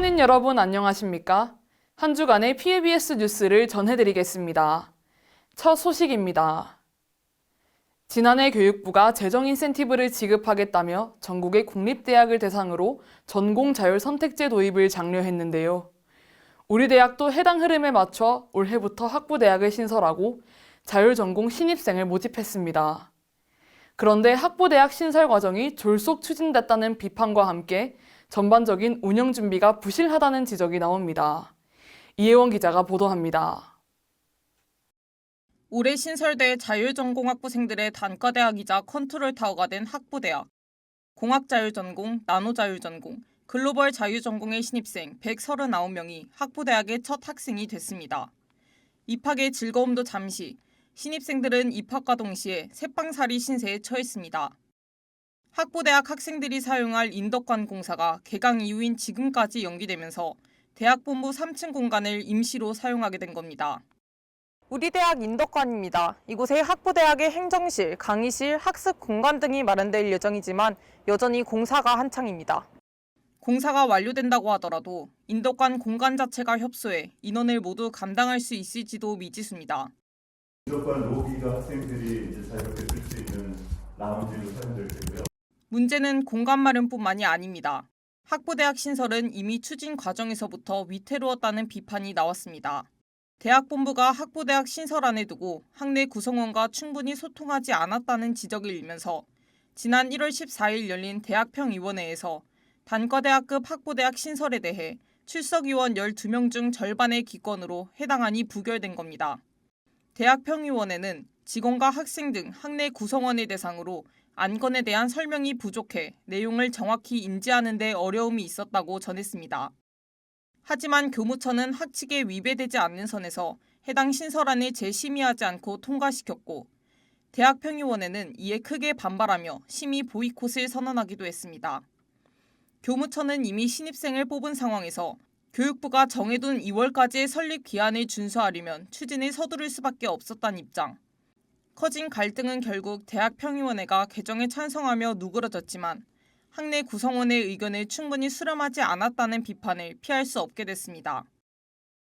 회원인 여러분 안녕하십니까? 한 주간의 PABS 뉴스를 전해드리겠습니다. 첫 소식입니다. 지난해 교육부가 재정 인센티브를 지급하겠다며 전국의 국립대학을 대상으로 전공 자율 선택제 도입을 장려했는데요. 우리 대학도 해당 흐름에 맞춰 올해부터 학부대학을 신설하고 자율 전공 신입생을 모집했습니다. 그런데 학부대학 신설 과정이 졸속 추진됐다는 비판과 함께 전반적인 운영 준비가 부실하다는 지적이 나옵니다. 이혜원 기자가 보도합니다. 올해 신설돼 자율전공학부생들의 단과대학이자 컨트롤 타워가 된 학부대학. 공학자율전공, 나노자율전공, 글로벌 자율전공의 신입생 139명이 학부대학의 첫 학생이 됐습니다. 입학의 즐거움도 잠시, 신입생들은 입학과 동시에 새빵살이 신세에 처했습니다. 학부대학 학생들이 사용할 인덕관 공사가 개강 이후인 지금까지 연기되면서 대학 본부 3층 공간을 임시로 사용하게 된 겁니다. 우리 대학 인덕관입니다. 이곳에 학부대학의 행정실, 강의실, 학습 공간 등이 마련될 예정이지만 여전히 공사가 한창입니다. 공사가 완료된다고 하더라도 인덕관 공간 자체가 협소해 인원을 모두 감당할 수 있을지도 미지수입니다. 무조건 로기가 학생들이 이제 자유롭게 쓸 수 있는 라운지로 사용될 테고요. 문제는 공간 마련뿐만이 아닙니다. 학부대학 신설은 이미 추진 과정에서부터 위태로웠다는 비판이 나왔습니다. 대학 본부가 학부대학 신설안에 두고 학내 구성원과 충분히 소통하지 않았다는 지적을 일면서 지난 1월 14일 열린 대학평위원회에서 단과대학급 학부대학 신설에 대해 출석위원 12명 중 절반의 기권으로 해당안이 부결된 겁니다. 대학평의원회는 직원과 학생 등 학내 구성원을 대상으로 안건에 대한 설명이 부족해 내용을 정확히 인지하는 데 어려움이 있었다고 전했습니다. 하지만 교무처는 학칙에 위배되지 않는 선에서 해당 신설안을 재심의하지 않고 통과시켰고 대학평의원회는 이에 크게 반발하며 심의 보이콧을 선언하기도 했습니다. 교무처는 이미 신입생을 뽑은 상황에서 교육부가 정해둔 2월까지의 설립 기한을 준수하려면 추진을 서두를 수밖에 없었다는 입장. 커진 갈등은 결국 대학평의원회가 개정에 찬성하며 누그러졌지만 학내 구성원의 의견을 충분히 수렴하지 않았다는 비판을 피할 수 없게 됐습니다.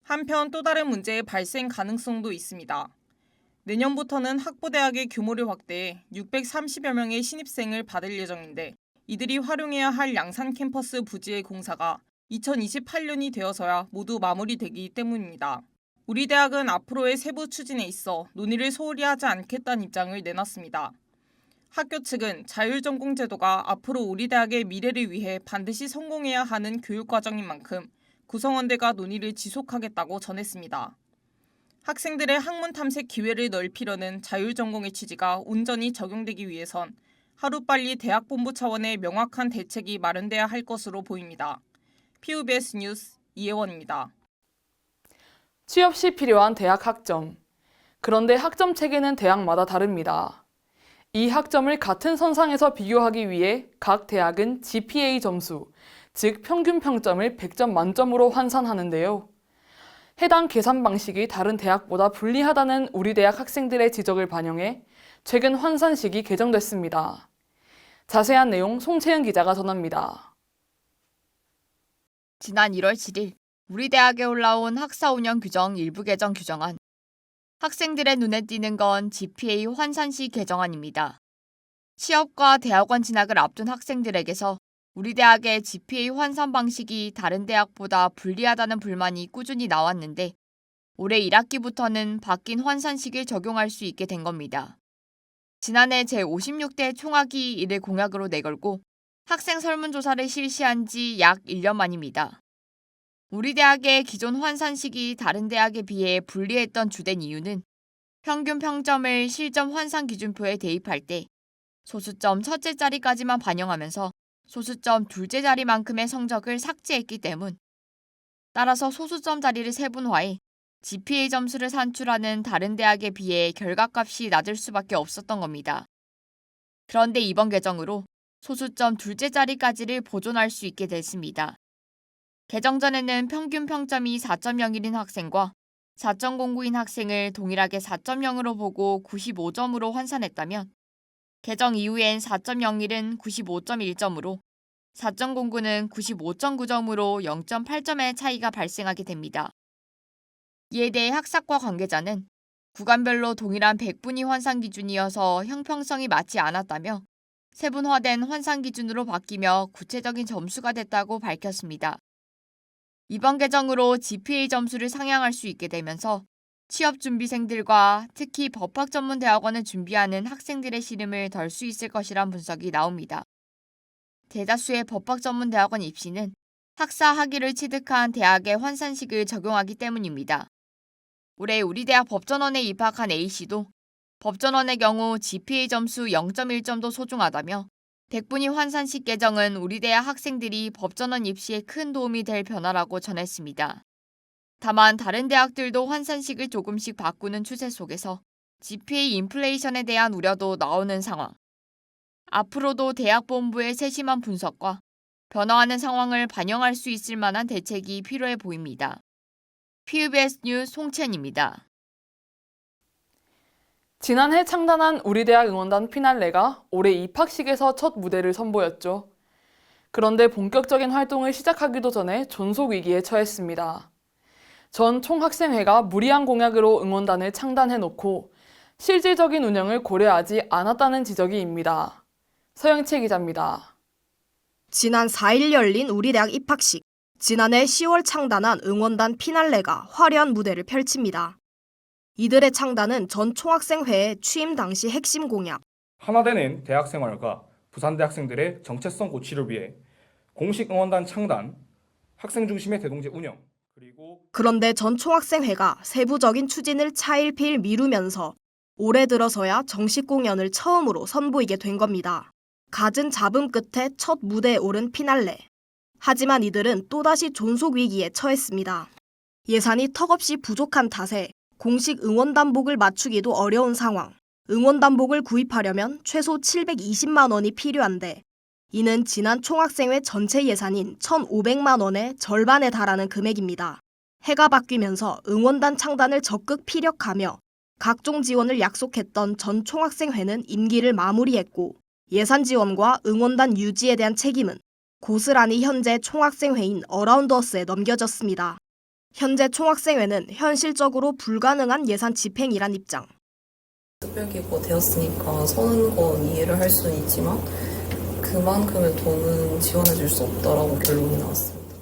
한편 또 다른 문제의 발생 가능성도 있습니다. 내년부터는 학부대학의 규모를 확대해 630여 명의 신입생을 받을 예정인데 이들이 활용해야 할 양산 캠퍼스 부지의 공사가 2028년이 되어서야 모두 마무리되기 때문입니다. 우리 대학은 앞으로의 세부 추진에 있어 논의를 소홀히 하지 않겠다는 입장을 내놨습니다. 학교 측은 자율전공 제도가 앞으로 우리 대학의 미래를 위해 반드시 성공해야 하는 교육과정인 만큼 구성원들과 논의를 지속하겠다고 전했습니다. 학생들의 학문 탐색 기회를 넓히려는 자율전공의 취지가 온전히 적용되기 위해선 하루빨리 대학 본부 차원의 명확한 대책이 마련돼야 할 것으로 보입니다. PUBS 뉴스 이혜원입니다. 취업 시 필요한 대학 학점. 그런데 학점 체계는 대학마다 다릅니다. 이 학점을 같은 선상에서 비교하기 위해 각 대학은 GPA 점수, 즉 평균 평점을 100점 만점으로 환산하는데요. 해당 계산 방식이 다른 대학보다 불리하다는 우리 대학 학생들의 지적을 반영해 최근 환산식이 개정됐습니다. 자세한 내용 송채은 기자가 전합니다. 지난 1월 7일 우리 대학에 올라온 학사 운영 규정 일부 개정 규정안. 학생들의 눈에 띄는 건 GPA 환산시 개정안입니다. 취업과 대학원 진학을 앞둔 학생들에게서 우리 대학의 GPA 환산 방식이 다른 대학보다 불리하다는 불만이 꾸준히 나왔는데 올해 1학기부터는 바뀐 환산식을 적용할 수 있게 된 겁니다. 지난해 제56대 총학이 이를 공약으로 내걸고 학생 설문조사를 실시한 지 약 1년 만입니다. 우리 대학의 기존 환산식이 다른 대학에 비해 불리했던 주된 이유는 평균 평점을 실점 환산 기준표에 대입할 때 소수점 첫째 자리까지만 반영하면서 소수점 둘째 자리만큼의 성적을 삭제했기 때문. 따라서 소수점 자리를 세분화해 GPA 점수를 산출하는 다른 대학에 비해 결과값이 낮을 수밖에 없었던 겁니다. 그런데 이번 개정으로 소수점 둘째 자리까지를 보존할 수 있게 됐습니다. 개정 전에는 평균 평점이 4.01인 학생과 4.09인 학생을 동일하게 4.0으로 보고 95점으로 환산했다면 개정 이후엔 4.01은 95.1점으로 4.09는 95.9점으로 0.8점의 차이가 발생하게 됩니다. 이에 대해 학사과 관계자는 구간별로 동일한 100분위 환산 기준이어서 형평성이 맞지 않았다며 세분화된 환산 기준으로 바뀌며 구체적인 점수가 됐다고 밝혔습니다. 이번 개정으로 GPA 점수를 상향할 수 있게 되면서 취업 준비생들과 특히 법학 전문 대학원을 준비하는 학생들의 시름을 덜 수 있을 것이란 분석이 나옵니다. 대다수의 법학 전문 대학원 입시는 학사 학위를 취득한 대학의 환산식을 적용하기 때문입니다. 올해 우리 대학 법전원에 입학한 A씨도 법전원의 경우 GPA 점수 0.1점도 소중하다며 백분위 환산식 개정은 우리 대학 학생들이 법전원 입시에 큰 도움이 될 변화라고 전했습니다. 다만 다른 대학들도 환산식을 조금씩 바꾸는 추세 속에서 GPA 인플레이션에 대한 우려도 나오는 상황. 앞으로도 대학 본부의 세심한 분석과 변화하는 상황을 반영할 수 있을 만한 대책이 필요해 보입니다. PBS 뉴스 송첸입니다. 지난해 창단한 우리 대학 응원단 피날레가 올해 입학식에서 첫 무대를 선보였죠. 그런데 본격적인 활동을 시작하기도 전에 존속 위기에 처했습니다. 전 총학생회가 무리한 공약으로 응원단을 창단해 놓고 실질적인 운영을 고려하지 않았다는 지적이입니다. 서영채 기자입니다. 지난 4일 열린 우리 대학 입학식. 지난해 10월 창단한 응원단 피날레가 화려한 무대를 펼칩니다. 이들의 창단은 전 총학생회의 취임 당시 핵심 공약, 하나되는 대학 생활과 부산 대 학생들의 정체성 고취를 위해 공식 응원단 창단, 학생 중심의 대동제 운영, 그리고 그런데 전 총학생회가 세부적인 추진을 차일피일 미루면서 올해 들어서야 정식 공연을 처음으로 선보이게 된 겁니다. 갖은 잡음 끝에 첫 무대에 오른 피날레. 하지만 이들은 또다시 존속 위기에 처했습니다. 예산이 턱없이 부족한 탓에 공식 응원단복을 맞추기도 어려운 상황. 응원단복을 구입하려면 최소 720만 원이 필요한데 이는 지난 총학생회 전체 예산인 1,500만 원의 절반에 달하는 금액입니다. 해가 바뀌면서 응원단 창단을 적극 피력하며 각종 지원을 약속했던 전 총학생회는 임기를 마무리했고 예산 지원과 응원단 유지에 대한 책임은 고스란히 현재 총학생회인 어라운더스에 넘겨졌습니다. 현재 총학생회는 현실적으로 불가능한 예산 집행이란 입장. 특별기구 되었으니까 건 이해를 할 수는 있지만 그만큼의 돈은 지원해 줄 수 없다라고 결론이 나왔습니다.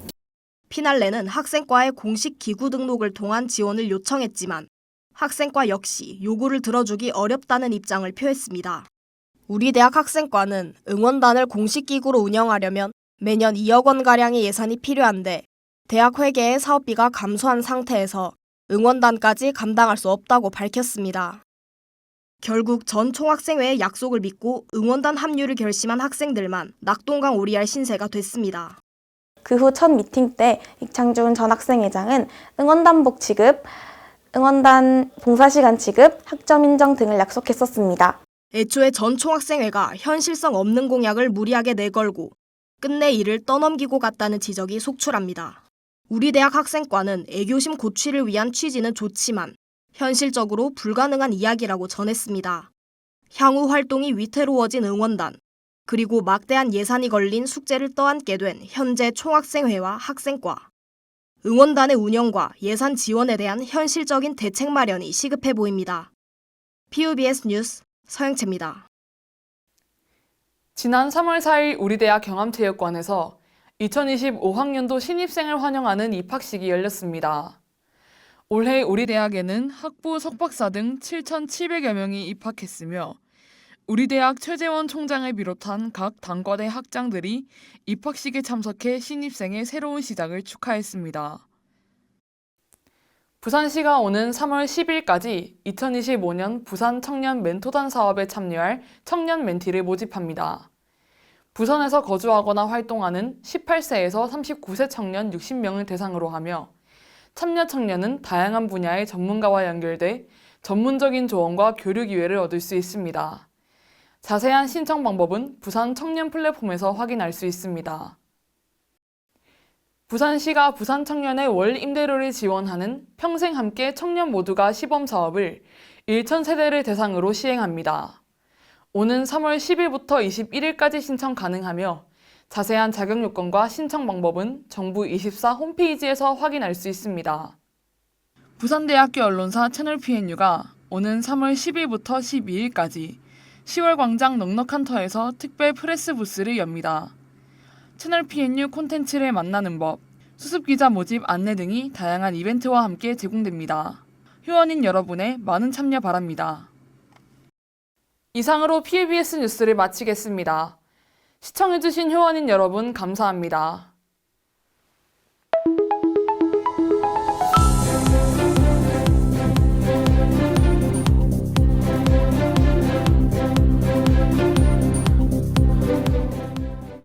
피날레는 학생과의 공식 기구 등록을 통한 지원을 요청했지만 학생과 역시 요구를 들어주기 어렵다는 입장을 표했습니다. 우리 대학 학생과는 응원단을 공식 기구로 운영하려면 매년 2억 원가량의 예산이 필요한데 대학 회계의 사업비가 감소한 상태에서 응원단까지 감당할 수 없다고 밝혔습니다. 결국 전 총학생회의 약속을 믿고 응원단 합류를 결심한 학생들만 낙동강 오리알 신세가 됐습니다. 그 후 첫 미팅 때 익창준 전 학생회장은 응원단복 지급, 응원단 봉사시간 지급, 학점 인정 등을 약속했었습니다. 애초에 전 총학생회가 현실성 없는 공약을 무리하게 내걸고 끝내 이를 떠넘기고 갔다는 지적이 속출합니다. 우리 대학 학생과는 애교심 고취를 위한 취지는 좋지만 현실적으로 불가능한 이야기라고 전했습니다. 향후 활동이 위태로워진 응원단, 그리고 막대한 예산이 걸린 숙제를 떠안게 된 현재 총학생회와 학생과. 응원단의 운영과 예산 지원에 대한 현실적인 대책 마련이 시급해 보입니다. PUBS 뉴스 서영채입니다. 지난 3월 4일 우리 대학 경암체육관에서 2025학년도 신입생을 환영하는 입학식이 열렸습니다. 올해 우리 대학에는 학부 석박사 등 7,700여 명이 입학했으며 우리 대학 최재원 총장을 비롯한 각 단과대 학장들이 입학식에 참석해 신입생의 새로운 시작을 축하했습니다. 부산시가 오는 3월 10일까지 2025년 부산 청년 멘토단 사업에 참여할 청년 멘티를 모집합니다. 부산에서 거주하거나 활동하는 18세에서 39세 청년 60명을 대상으로 하며 참여 청년은 다양한 분야의 전문가와 연결돼 전문적인 조언과 교류 기회를 얻을 수 있습니다. 자세한 신청 방법은 부산 청년 플랫폼에서 확인할 수 있습니다. 부산시가 부산 청년의 월 임대료를 지원하는 평생 함께 청년 모두가 시범 사업을 1천 세대를 대상으로 시행합니다. 오는 3월 10일부터 21일까지 신청 가능하며 자세한 자격 요건과 신청 방법은 정부 24 홈페이지에서 확인할 수 있습니다. 부산대학교 언론사 채널 PNU가 오는 3월 10일부터 12일까지 10월 광장 넉넉한 터에서 특별 프레스 부스를 엽니다. 채널 PNU 콘텐츠를 만나는 법, 수습 기자 모집 안내 등이 다양한 이벤트와 함께 제공됩니다. 회원인 여러분의 많은 참여 바랍니다. 이상으로 PABS 뉴스를 마치겠습니다. 시청해주신 회원인 여러분 감사합니다.